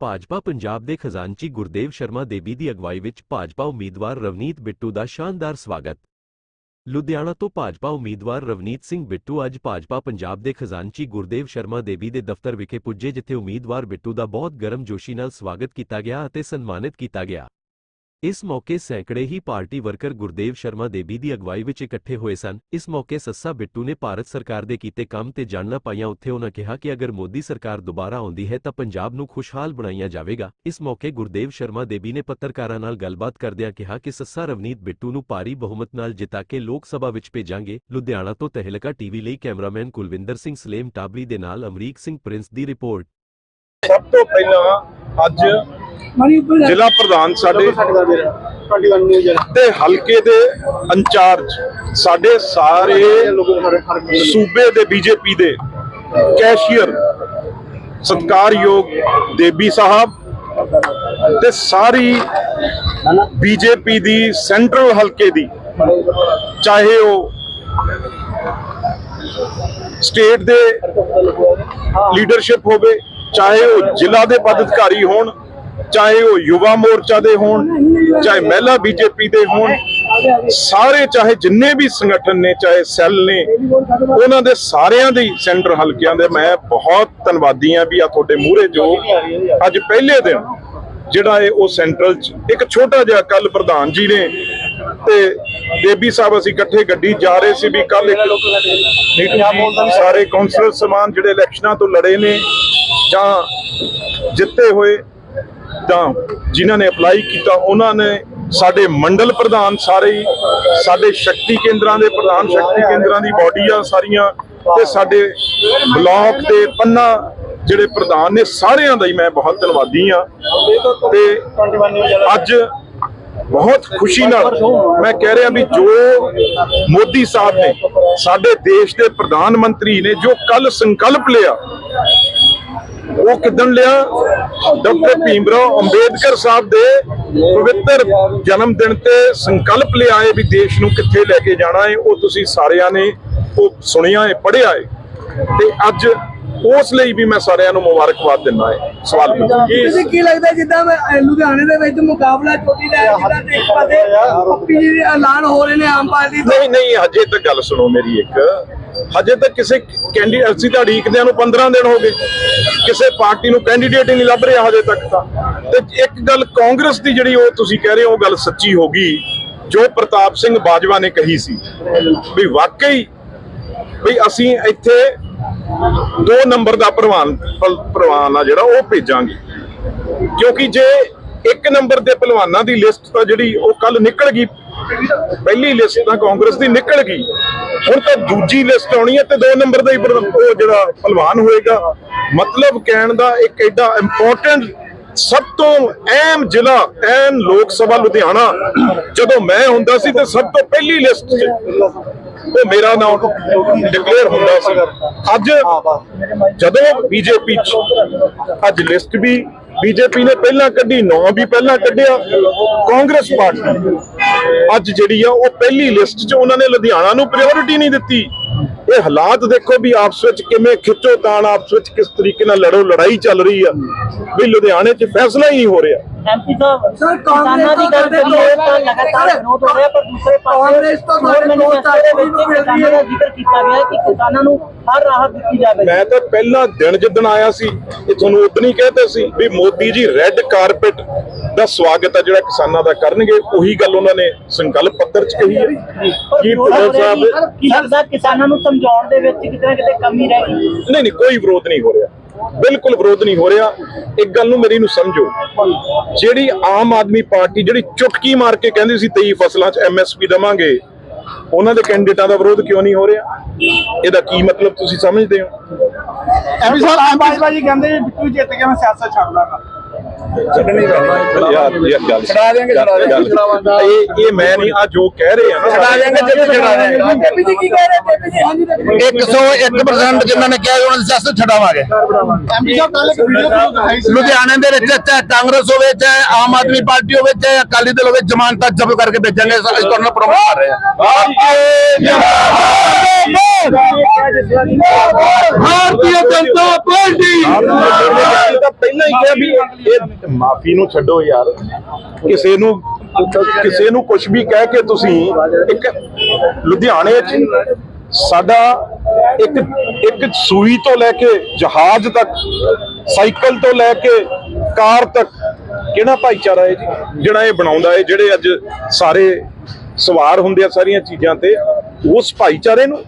ਭਾਜਪਾ ਪੰਜਾਬ ਦੇ ਖਜ਼ਾਨਚੀ ਗੁਰਦੇਵ ਸ਼ਰਮਾ ਦੇਵੀ ਦੀ ਅਗਵਾਈ ਵਿੱਚ ਭਾਜਪਾ ਉਮੀਦਵਾਰ ਰਵਨੀਤ ਬਿੱਟੂ ਦਾ ਸ਼ਾਨਦਾਰ ਸਵਾਗਤ। ਲੁਧਿਆਣਾ ਤੋਂ ਭਾਜਪਾ ਉਮੀਦਵਾਰ ਰਵਨੀਤ ਸਿੰਘ ਬਿੱਟੂ ਅੱਜ ਭਾਜਪਾ ਪੰਜਾਬ ਦੇ ਖਜ਼ਾਨਚੀ ਗੁਰਦੇਵ ਸ਼ਰਮਾ ਦੇਵੀ ਦੇ ਦਫ਼ਤਰ ਵਿਖੇ ਪੁੱਜੇ, ਜਿੱਥੇ ਉਮੀਦਵਾਰ ਬਿੱਟੂ ਦਾ ਬਹੁਤ ਗਰਮ ਜੋਸ਼ੀ ਨਾਲ ਸਵਾਗਤ ਕੀਤਾ ਗਿਆ ਅਤੇ ਸਨਮਾਨਿਤ ਕੀਤਾ ਗਿਆ। ਇਸ ਮੌਕੇ ਸੈਂਕੜੇ ਹੀ ਪਾਰਟੀ ਵਰਕਰ ਗੁਰਦੇਵ ਸ਼ਰਮਾ ਦੇਬੀ ਦੀ ਅਗਵਾਈ ਵਿੱਚ ਇਕੱਠੇ ਹੋਏ ਸਨ। ਇਸ ਮੌਕੇ ਸੱਸਾ ਬਿੱਟੂ ਨੇ ਭਾਰਤ ਸਰਕਾਰ ਦੇ ਕੀਤੇ ਕੰਮ ਤੇ ਜਾਣਨਾ ਪਾਈਆਂ। ਉੱਥੇ ਉਹਨਾਂ ਕਿਹਾ ਕਿ ਅਗਰ ਮੋਦੀ ਸਰਕਾਰ ਦੁਬਾਰਾ ਆਉਂਦੀ ਹੈ ਤਾਂ ਪੰਜਾਬ ਨੂੰ ਖੁਸ਼ਹਾਲ ਬਣਾਇਆ ਜਾਵੇਗਾ। ਇਸ ਮੌਕੇ ਗੁਰਦੇਵ ਸ਼ਰਮਾ ਦੇਬੀ ਨੇ ਪੱਤਰਕਾਰਾਂ ਨਾਲ ਗੱਲਬਾਤ ਕਰਦਿਆਂ ਕਿਹਾ ਕਿ ਸੱਸਾ ਰਵਨੀਤ ਬਿੱਟੂ ਨੂੰ ਭਾਰੀ ਬਹੁਮਤ ਨਾਲ ਜਿਤਾ ਕੇ ਲੋਕ ਸਭਾ ਵਿੱਚ ਭੇਜਾਂਗੇ। ਲੁਧਿਆਣਾ ਤੋਂ ਤਹਿਲਕਾ ਟੀਵੀ ਲਈ ਕੈਮਰਾਮੈਨ ਕੁਲਵਿੰਦਰ ਸਿੰਘ ਸਲੇਮ ਟਾਬਰੀ ਦੇ ਨਾਲ ਅਮਰੀਕ ਸਿੰਘ ਪ੍ਰਿੰਸ ਦੀ ਰਿਪੋਰਟ। ਸਭ ਤੋਂ ਪਹਿਲਾਂ ਅੱਜ ਜ਼ਿਲ੍ਹਾ ਪ੍ਰਧਾਨ ਸਾਡੇ ਤੇ ਹਲਕੇ ਦੇ ਇੰਚਾਰਜ ਸਾਡੇ ਸਾਰੇ ਸੂਬੇ ਦੇ ਬੀਜੇਪੀ ਦੇ ਕੈਸ਼ੀਅਰ ਸਤਕਾਰਯੋਗ ਦੇਬੀ ਸਾਹਿਬ ਤੇ ਸਾਰੀ ਬੀਜੇਪੀ ਦੀ ਸੈਂਟਰਲ ਹਲਕੇ ਦੀ ਚਾਹੇ ਉਹ ਸਟੇਟ ਦੇ ਲੀਡਰਸ਼ਿਪ ਹੋਵੇ ਚਾਹੇ ਉਹ ਜ਼ਿਲ੍ਹਾ ਦੇ ਪਦ ਅਧਿਕਾਰੀ ਹੋਣ ਚਾਹੇ ਉਹ ਯੁਵਾ ਮੋਰਚਾ ਦੇ ਹੋਣ, ਚਾਹੇ ਮਹਿਲਾ ਬੀਜੇਪੀ ਦੇ ਹੋਣ, ਸਾਰੇ ਚਾਹੇ ਜਿੰਨੇ ਵੀ ਸੰਗਠਨ ਨੇ, ਚਾਹੇ ਸੈੱਲ ਨੇ, ਉਹਨਾਂ ਦੇ ਸਾਰਿਆਂ ਦੇ ਸੈਂਟਰ ਹਲਕਿਆਂ ਦੇ ਮੈਂ ਬਹੁਤ ਧੰਨਵਾਦੀ ਆ ਵੀ ਆ ਤੁਹਾਡੇ ਮੂਹਰੇ ਜੋ ਅੱਜ ਪਹਿਲੇ ਦਿਨ ਜਿਹੜਾ ਇਹ ਉਹ ਸੈਂਟਰਲ ਚ ਇੱਕ ਛੋਟਾ ਜਿਹਾ ਕੱਲ ਪ੍ਰਧਾਨ ਜੀ ਨੇ ਤੇ ਬੇਬੀ ਸਾਹਿਬ ਅਸੀਂ ਇਕੱਠੇ ਗੱਡੀ ਜਾ ਰਹੇ ਸੀ ਵੀ ਕੱਲ ਇੱਕ ਮੀਟਿੰਗ ਸਾਰੇ ਕੌਂਸਲਰ ਸਮਾਨ ਜਿਹੜੇ ਇਲੈਕਸ਼ਨਾਂ ਤੋਂ ਲੜੇ ਨੇ ਜਾਂ ਜਿੱਤੇ ਹੋਏ ਤਾਂ ਜਿਨ੍ਹਾਂ ਨੇ ਅਪਲਾਈ ਕੀਤਾ, ਉਹਨਾਂ ਨੇ ਸਾਡੇ ਮੰਡਲ ਪ੍ਰਧਾਨ ਸਾਰੇ ਹੀ, ਸਾਡੇ ਸ਼ਕਤੀ ਕੇਂਦਰਾਂ ਦੇ ਪ੍ਰਧਾਨ ਸ਼ਕਤੀ ਕੇਂਦਰਾਂ ਦੀ ਬਾਡੀ ਆ ਸਾਰੀਆਂ, ਤੇ ਸਾਡੇ ਬਲਾਕ ਦੇ ਪੰਨਾ ਜਿਹੜੇ ਪ੍ਰਧਾਨ ਨੇ ਸਾਰਿਆਂ ਦਾ ਹੀ ਮੈਂ ਬਹੁਤ ਧੰਨਵਾਦੀ ਆ ਤੇ ਅੱਜ ਬਹੁਤ ਖੁਸ਼ੀ ਨਾਲ ਮੈਂ ਕਹਿ ਰਿਹਾ ਵੀ ਜੋ ਮੋਦੀ ਸਾਹਿਬ ਨੇ ਸਾਡੇ ਦੇਸ਼ ਦੇ ਪ੍ਰਧਾਨ ਮੰਤਰੀ ਨੇ ਜੋ ਕੱਲ ਸੰਕਲਪ ਲਿਆ ਉਹ ਕਿਦਣ ਲਿਆ? ਡਾਕਟਰ ਭੀਮਰਾਓ ਅੰਬੇਦਕਰ ਸਾਹਿਬ ਦੇ ਪਵਿੱਤਰ ਜਨਮ ਦਿਨ ਤੇ ਸੰਕਲਪ ਲਿਆਏ ਵੀ ਦੇਸ਼ ਨੂੰ ਕਿੱਥੇ ਲੈ ਕੇ ਜਾਣਾ ਹੈ ਉਹ ਤੁਸੀਂ ਸਾਰਿਆਂ ਨੇ ਉਹ ਸੁਣਿਆ ਹੈ ਪੜ੍ਹਿਆ ਹੈ। ਤੇ ਅੱਜ ਉਸ ਲਈ ਵੀ ਮੈਂ ਸਾਰਿਆਂ ਨੂੰ ਮੁਬਾਰਕਬਾਦ ਦਿੰਦਾ ਹੈ। ਸਵਾਲ ਤੁਸੀਂ ਕੀ ਲੱਗਦਾ ਜਿੱਦਾਂ ਲੁਧਿਆਣੇ ਦੇ ਵਿੱਚ ਮੁਕਾਬਲਾ ਚੋਟੀ ਦਾ ਜਿੱਦਾਂ ਤੇ ਇੱਕ ਪਾਸੇ ਪੱਪੀ ਜੀ ਦੇ ਐਲਾਨ ਹੋ ਰਹੇ ਨੇ ਆਮ ਪਾਰਟੀ ਤੋਂ? ਨਹੀਂ ਨਹੀਂ ਹਜੇ ਤੱਕ ਗੱਲ ਸੁਣੋ ਮੇਰੀ ਇੱਕ। ਹਜੇ ਤੱਕ ਕਿਸੇ ਕੈਂਡੀਡੇਟ ਅਸੀਂ ਤਾਂ ਉਡੀਕਦਿਆਂ ਨੂੰ 15 ਦਿਨ ਹੋ ਗਏ। ਕਿਸੇ ਪਾਰਟੀ ਨੂੰ ਕੈਂਡੀਡੇਟ ਹੀ ਨਹੀਂ ਲੱਭ ਰਿਹਾ ਹਜੇ ਤੱਕ ਤਾਂ। ਤੇ ਇੱਕ ਗੱਲ ਕਾਂਗਰਸ ਦੀ ਜਿਹੜੀ ਉਹ ਤੁਸੀਂ ਕਹਿ ਰਹੇ ਹੋ, ਉਹ ਗੱਲ ਸੱਚੀ ਹੋ ਗਈ, ਜੋ ਪ੍ਰਤਾਪ ਸਿੰਘ ਬਾਜਵਾ ਨੇ ਕਹੀ ਸੀ। ਵੀ ਵਾਕਈ ਵੀ ਅਸੀਂ ਇੱਥੇ ਦੋ ਨੰਬਰ ਦਾ ਪ੍ਰਵਾਨ ਪ੍ਰਵਾਨ ਆ ਜਿਹੜਾ, ਉਹ ਭੇਜਾਂਗੇ। ਕਿਉਂਕਿ ਜੇ ਇੱਕ ਨੰਬਰ ਦੇ ਪਹਿਲਵਾਨਾਂ ਦੀ ਲਿਸਟ ਤਾਂ ਜਿਹੜੀ ਉਹ ਕੱਲ ਨਿਕਲ ਗਈ, ਪਹਿਲੀ ਲਿਸਟ ਤਾਂ ਕਾਂਗਰਸ ਦੀ ਨਿਕਲ ਗਈ। ਹੁਣ ਤਾਂ ਦੂਜੀ ਲਿਸਟ ਆਉਣੀ ਹੈ ਤੇ ਦੋ ਨੰਬਰ ਦਾ ਹੀ ਉਹ ਜਿਹੜਾ ਪਹਿਲਵਾਨ ਹੋਏਗਾ। ਮਤਲਬ ਕਹਿਣ ਦਾ ਇੱਕ ਐਡਾ ਇੰਪੋਰਟੈਂਟ ਸਭ ਤੋਂ ਅਹਿਮ ਜ਼ਿਲ੍ਹਾ ਐਨ ਲੋਕ ਸਭਾ ਲੁਧਿਆਣਾ। ਜਦੋਂ ਮੈਂ ਹੁੰਦਾ ਸੀ ਤੇ ਸਭ ਤੋਂ ਪਹਿਲੀ ਲਿਸਟ 'ਚ ਉਹ ਮੇਰਾ ਨਾਮ ਡਿਕਲੇਅਰ ਹੁੰਦਾ ਸੀ। ਅੱਜ ਜਦੋਂ ਬੀਜੇਪੀ ਚ ਅੱਜ ਲਿਸਟ ਵੀ ਬੀਜੇਪੀ ਨੇ ਪਹਿਲਾਂ ਕੱਢੀ, ਨੌ ਵੀ ਪਹਿਲਾਂ ਕੱਢਿਆ। ਕਾਂਗਰਸ ਪਾਰਟੀ ਅੱਜ ਜਿਹੜੀ ਆ, ਉਹ ਪਹਿਲੀ ਲਿਸਟ 'ਚ ਉਹਨਾਂ ਨੇ ਲੁਧਿਆਣਾ ਨੂੰ ਪ੍ਰਾਇੋਰਟੀ ਨਹੀਂ ਦਿੱਤੀ। ਇਹ ਹਾਲਾਤ ਦੇਖੋ ਵੀ ਆਪਸ ਵਿੱਚ ਕਿਵੇਂ ਖਿੱਚੋ ਤਾਣ ਆਪਸ ਵਿੱਚ ਕਿਸ ਤਰੀਕੇ ਨਾਲ ਲੜੋ ਲੜਾਈ ਚੱਲ ਰਹੀ ਆ। ਵੀ ਲੁਧਿਆਣੇ 'ਚ ਫੈਸਲਾ ਹੀ ਨਹੀਂ ਹੋ ਰਿਹਾ। ਐਮਪੀ ਸਾਹਿਬ ਸਰ, ਕਿਸਾਨਾਂ ਦੀ ਗੱਲ ਕਾਂਗਰਸ ਕਰੀਏ ਤੋਂ ਤਾਂ ਲਗਾਤਾਰ ਸਰ, ਵਿਰੋਧ ਹੋ ਰਿਹਾ ਪਰ ਦੂਸਰੇ ਪਾਸੇ ਕਾਂਗਰਸ ਤੋਂ ਚੋਣ ਸਾਡੇ ਦੋ ਮੈਨੀਫੈਸਟੋ ਤਾਰੇ ਦੇ ਵਿੱਚ ਵੀ ਮਿਲ ਰਹੀ ਕਿਸਾਨਾਂ ਹੈ। ਦਾ ਜ਼ਿਕਰ ਕੀਤਾ ਗਿਆ ਹੈ ਕਿ ਕਿਸਾਨਾਂ ਨੂੰ ਹਰ ਰਾਹਤ ਦਿੱਤੀ ਜਾਵੇ। ਮੈਂ ਤਾਂ ਪਹਿਲਾ ਦਿਨ ਜਿੱਦਣ ਆਇਆ ਸੀ ਇਹ ਤੁਹਾਨੂੰ ਉਦੋਂ ਹੀ ਕਹਿੰਦੇ ਸੀ ਵੀ ਮੋਦੀ ਜੀ ਰੈੱਡ ਕਾਰਪਟ ਦਾ ਸਵਾਗਤ ਆ ਜਿਹੜਾ ਕਿਸਾਨਾਂ ਦਾ ਕਰਨਗੇ ਉਹੀ ਗੱਲ ਉਹਨਾਂ ਨੇ ਸੰਕਲਪ ਪੱਤਰ 'ਚ ਕਹੀ ਹੈ। ਕੀ ਭੁੱਲਰ ਸਾਹਿਬ? ਕੀ ਲੱਗਦਾ ਕਿਸਾਨਾਂ ਨੂੰ ਸਮਝਾਉਣ ਦੇ ਵਿੱਚ ਕਿਤੇ ਨਾ ਕਿਤੇ ਕਮੀ ਰਹਿ ਗਈ? ਨਹੀਂ ਨਹੀਂ ਕੋਈ ਵਿਰੋਧ ਨਹੀਂ ਹੋ ਰਿਹਾ। ਬਿਲਕੁਲ ਵਿਰੋਧ ਨਹੀਂ ਹੋ ਰਿਹਾ। ਇੱਕ ਗੱਲ ਨੂੰ ਮੇਰੀ ਨੂੰ ਸਮਝੋ। ਜਿਹੜੀ ਆਮ ਆਦਮੀ ਪਾਰਟੀ ਜਿਹੜੀ ਚੁਟਕੀ ਮਾਰ ਕੇ ਕਹਿੰਦੀ ਸੀ 23 ਫਸਲਾਂ 'ਚ ਐਮਐਸਪੀ ਦਵਾਂਗੇ, ਉਹਨਾਂ ਦੇ ਕੈਂਡੀਡੇਟਾਂ ਦਾ ਵਿਰੋਧ ਕਿਉਂ ਨਹੀਂ ਹੋ ਰਿਹਾ? ਇਹਦਾ ਕੀ ਮਤਲਬ ਤੁਸੀਂ ਸਮਝਦੇ ਹੋ? ਐਮਪੀ ਸਾਹਿਬ ਬਾਜਵਾ ਜੀ ਕਹਿੰਦੇ ਬਿੱਟੂ ਜਿੱਤ ਕੇ ਮੈਂ ਸਿਆਸਤ ਛੱਡ ਦਾਂਗਾ ਛੱਡਣੀ ਪੈਣੀ ਯਾਰ ਗੱਲ ਛਡਾ ਦਿਆਂਗੇ, ਛਡਾ ਦਿਆਂਗੇ, ਗੱਲ- ਇਹ ਇਹ ਮੈਂ ਨਹੀਂ ਆ ਜੋ ਕਹਿ ਰਹੇ ਆ ਨਾ ਛਡਾ ਦਿਆਂਗੇ ਜਿੱਤ ਛਡਾ ਦਿਆਂਗੇ। ਬੀਬੀ ਜੀ ਕੀ ਕਹਿ ਰਹੇ ਬੀਬੀ ਜੀ? ਹਾਂਜੀ ਬੀਬੀ ਜੀ 101% ਜਿਨ੍ਹਾਂ ਨੇ ਕਿਹਾ ਉਹਨਾਂ ਦੀ ਸਿਆਸਤ ਛਡਾਵਾਂਗੇ। ਐਮਪੀ ਸਾਹਿਬ ਕੱਲ ਇੱਕ ਵੀਡੀਓ ਦਿਖਾਈ ਸੀ ਲੁਧਿਆਣੇ ਦੇ ਵਿੱਚ ਚਾਹੇ ਕਾਂਗਰਸ ਹੋਵੇ ਚਾਹੇ ਆਮ ਆਦਮੀ ਪਾਰਟੀ ਹੋਵੇ ਚਾਹੇ ਅਕਾਲੀ ਦਲ ਹੋਵੇ ਜ਼ਮਾਨਤਾਂ ਜ਼ਬਤ ਕਰਕੇ ਭੇਜਾਂਗੇ ਇਸ ਤਰ੍ਹਾਂ ਪ੍ਰੋਮੋਟ ਕਰ ਰਹੇ ਹਾਂ ਭਾਰਤੀ ਜਨਤਾ ਪਾਰਟੀ ਪਹਿਲਾਂ ਹੀ ਕਿਹਾ ਵੀ ਇਹ ਮਾਫੀ ਨੂੰ ਛੱਡੋ ਯਾਰ। ਕਿਸੇ ਨੂੰ ਕਿਸੇ ਨੂੰ ਕੁਝ ਵੀ ਕਹਿ ਕੇ ਤੁਸੀਂ ਇੱਕ ਲੁਧਿਆਣੇ 'ਚ ਸਾਡਾ ਇੱਕ ਇੱਕ ਸੂਈ ਤੋਂ ਲੈ ਕੇ ਜਹਾਜ਼ ਤੱਕ, ਸਾਈਕਲ ਤੋਂ ਲੈ ਕੇ ਕਾਰ ਤੱਕ ਕਿਹੜਾ ਭਾਈਚਾਰਾ ਹੈ ਜੀ? ਜਿਹੜਾ ਇਹ ਬਣਾਉਂਦਾ ਹੈ, ਜਿਹੜੇ ਅੱਜ ਸਾਰੇ ਸਵਾਰ ਹੁੰਦੇ ਆ ਸਾਰੀਆਂ ਚੀਜ਼ਾਂ ਤੇ, ਉਸ ਭਾਈਚਾਰੇ ਨੂੰ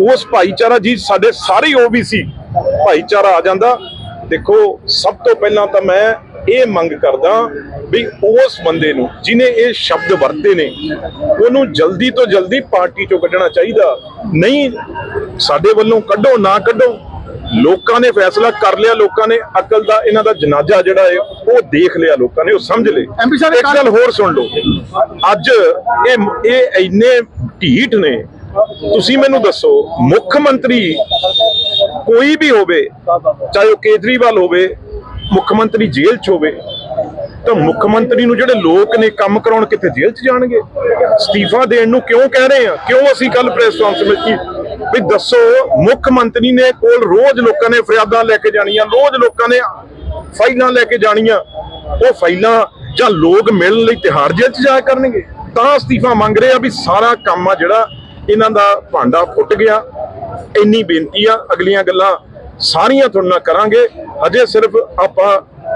ਉਸ ਭਾਈਚਾਰਾ ਜੀ ਸਾਡੇ ਸਾਰੇ ਓਬੀਸੀ ਭਾਈਚਾਰਾ ਆ ਜਾਂਦਾ। ਦੇਖੋ ਸਭ ਤੋਂ ਪਹਿਲਾਂ ਤਾਂ ਮੈਂ ਇਹ ਮੰਗ ਕਰਦਾ ਵੀ ਉਸ ਬੰਦੇ ਨੂੰ ਜਿਨੇ ਇਹ ਸ਼ਬਦ ਵਰਤੇ ਨੇ ਉਹਨੂੰ ਜਲਦੀ ਤੋਂ ਜਲਦੀ ਪਾਰਟੀ ਚੋਂ ਕੱਢਣਾ ਚਾਹੀਦਾ। ਨਹੀਂ ਸਾਡੇ ਵੱਲੋਂ ਕੱਢੋ ਨਾ ਕੱਢੋ। ਲੋਕਾਂ ਨੇ ਫੈਸਲਾ ਕਰ ਲਿਆ ਲੋਕਾਂ ਨੇ ਅਕਲ ਦਾ ਇਹਨਾਂ ਦਾ ਜਨਾਜ਼ਾ ਜਿਹੜਾ ਹੈ ਉਹ ਦੇਖ ਲਿਆ ਲੋਕਾਂ ਨੇ ਉਹ ਸਮਝ ਲਏ। ਇੱਕ ਗੱਲ ਹੋਰ ਸੁਣ ਲਓ। ਅੱਜ ਇਹ ਇਹ ਇੰਨੇ ਢੀਠ ਨੇ ਤੁਸੀਂ ਮੈਨੂੰ ਦੱਸੋ, ਮੁੱਖ ਮੰਤਰੀ ਕੋਈ ਵੀ ਹੋਵੇ, ਚਾਹੇ ਉਹ ਕੇਜਰੀਵਾਲ ਹੋਵੇ, ਮੁੱਖ ਮੰਤਰੀ ਜੇਲ੍ਹ 'ਚ ਹੋਵੇ, ਤਾਂ ਮੁੱਖ ਮੰਤਰੀ ਨੂੰ ਜਿਹੜੇ ਲੋਕ ਨੇ ਕੰਮ ਕਰਾਉਣ ਕਿੱਥੇ ਜੇਲ੍ਹ 'ਚ ਜਾਣਗੇ? ਅਸਤੀਫਾ ਦੇਣ ਨੂੰ ਕਿਉਂ ਕਹਿ ਰਹੇ ਆ? ਕਿਉਂ ਅਸੀਂ ਕੱਲ ਪ੍ਰੈਸ ਕਾਨਫਰੰਸ ਕੀਤੀ ਵੀ ਦੱਸੋ, ਮੁੱਖ ਮੰਤਰੀ ਨੇ ਕੋਲ ਰੋਜ਼ ਲੋਕਾਂ ਨੇ ਫਰਿਆਦਾਂ ਲੈ ਕੇ ਜਾਣੀਆਂ, ਰੋਜ਼ ਲੋਕਾਂ ਨੇ ਫਾਈਲਾਂ ਲੈ ਕੇ ਜਾਣੀਆਂ। ਉਹ ਫਾਈਲਾਂ ਜਾਂ ਲੋਕ ਮਿਲਣ ਲਈ ਤਿਹਾੜ ਜੇਲ੍ਹ 'ਚ ਜਾਇਆ ਕਰਨਗੇ? ਤਾਂ ਅਸਤੀਫਾ ਮੰਗ ਰਹੇ ਆ ਵੀ ਸਾਰਾ ਕੰਮ ਆ ਜਿਹੜਾ ਇਹਨਾਂ ਦਾ ਭਾਂਡਾ ਫੁੱਟ ਗਿਆ। ਇੰਨੀ ਬੇਨਤੀ ਆ ਅਗਲੀਆਂ ਗੱਲਾਂ ਸਾਰੀਆਂ ਤੁਹਾਡੇ ਨਾਲ ਕਰਾਂਗੇ। ਅਜੇ ਸਿਰਫ ਆਪਾਂ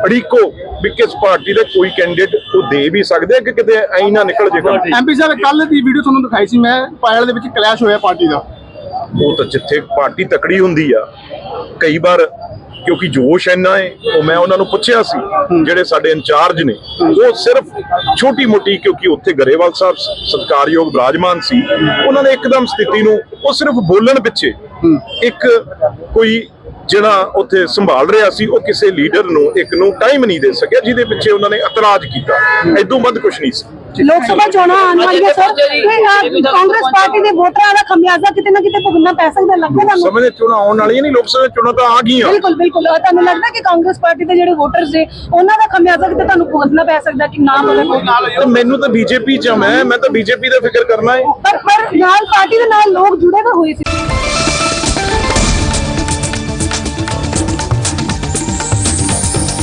ਅੜੀਕੋ ਵੀ ਕਿਸ ਪਾਰਟੀ ਦੇ ਕੋਈ ਕੈਂਡੀਡੇਟ ਉਹ ਦੇ ਵੀ ਸਕਦੇ ਕਿ ਕਿਤੇ ਐਂ ਨਾ ਨਿਕਲ ਜੇ। ਐਮਪੀ ਸਾਹਿਬ ਕੱਲ ਦੀ ਵੀਡੀਓ ਤੁਹਾਨੂੰ ਦਿਖਾਈ ਸੀ ਮੈਂ ਪਾਇਲ ਦੇ ਵਿੱਚ ਕਲੈਸ਼ ਹੋਇਆ ਪਾਰਟੀ ਦਾ। ਉਹ ਤਾਂ ਜਿੱਥੇ ਪਾਰਟੀ ਤਕੜੀ ਹੁੰਦੀ ਆ ਕਈ ਵਾਰ ਕਿਉਂਕਿ ਜੋਸ਼ ਇੰਨਾ ਹੈ ਉਹ ਮੈਂ ਉਹਨਾਂ ਨੂੰ ਪੁੱਛਿਆ ਸੀ ਜਿਹੜੇ ਸਾਡੇ ਇੰਚਾਰਜ ਨੇ ਉਹ ਸਿਰਫ ਛੋਟੀ ਮੋਟੀ ਕਿਉਂਕਿ ਉੱਥੇ ਗਰੇਵਾਲ ਸਾਹਿਬ ਸਤਿਕਾਰਯੋਗ ਬਿਰਾਜਮਾਨ ਸੀ ਉਹਨਾਂ ਨੇ ਇੱਕਦਮ ਸਥਿਤੀ ਨੂੰ ਉਹ ਸਿਰਫ ਬੋਲਣ ਪਿੱਛੇ ਇੱਕ ਕੋਈ ਜਿਹੜਾ ਉੱਥੇ ਸੰਭਾਲ ਰਿਹਾ ਸੀ ਉਹ ਕਿਸੇ ਲੀਡਰ ਨੂੰ ਇੱਕ ਨੂੰ ਟਾਈਮ ਨਹੀਂ ਦੇ ਸਕਿਆ ਜਿਹਦੇ ਪਿੱਛੇ ਉਹਨਾਂ ਨੇ ਇਤਰਾਜ਼ ਕੀਤਾ। ਇਦੋਂ ਵੱਧ ਕੁਝ ਨਹੀਂ ਸੀ। ਲੋਕ ਸਭਾ ਚੋਣਾਂ ਆਉਣ ਵਾਲੀਆਂ ਸਰ। ਤੇ ਕਾਂਗਰਸ ਪਾਰਟੀ ਦੇ ਵੋਟਰਾਂ ਦਾ ਖਮਿਆਜ਼ਾ ਕਿਤੇ ਨਾ ਕਿਤੇ ਭੁਗਤਣਾ ਪੈ ਸਕਦਾ ਲੱਗਦਾ ਤੁਹਾਨੂੰ ਸਮੇਂ ਦੇ ਚੋਣਾਂ ਆਉਣ ਵਾਲੀਆਂ ਨਹੀਂ ਲੋਕ ਸਭਾ ਚੋਣਾਂ ਤਾਂ ਆ ਗਈਆਂ। ਬਿਲਕੁਲ ਬਿਲਕੁਲ। ਤੁਹਾਨੂੰ ਲੱਗਦਾ ਕਿ ਕਾਂਗਰਸ ਪਾਰਟੀ ਦੇ ਜਿਹੜੇ ਵੋਟਰਸ ਨੇ ਉਹਨਾਂ ਦਾ ਖਮਿਆਜ਼ਾ ਕਿਤੇ ਤੁਹਾਨੂੰ ਭੁਗਤਣਾ ਪੈ ਸਕਦਾ ਕਿ ਨਾ ਬਦਲ ਤੇ ਮੈਨੂੰ ਤਾਂ ਬੀਜੇਪੀ ਚ ਮੈਂ ਮੈਂ ਤਾਂ ਬੀਜੇਪੀ ਦਾ ਫਿਕਰ ਕਰਨਾ ਹੈ। ਪਰ ਪਰ ਨਾਲ ਪਾਰਟੀ ਦੇ ਨਾਲ ਲੋਕ ਜੁੜੇ ਤਾਂ ਹੋਏ ਸੀ।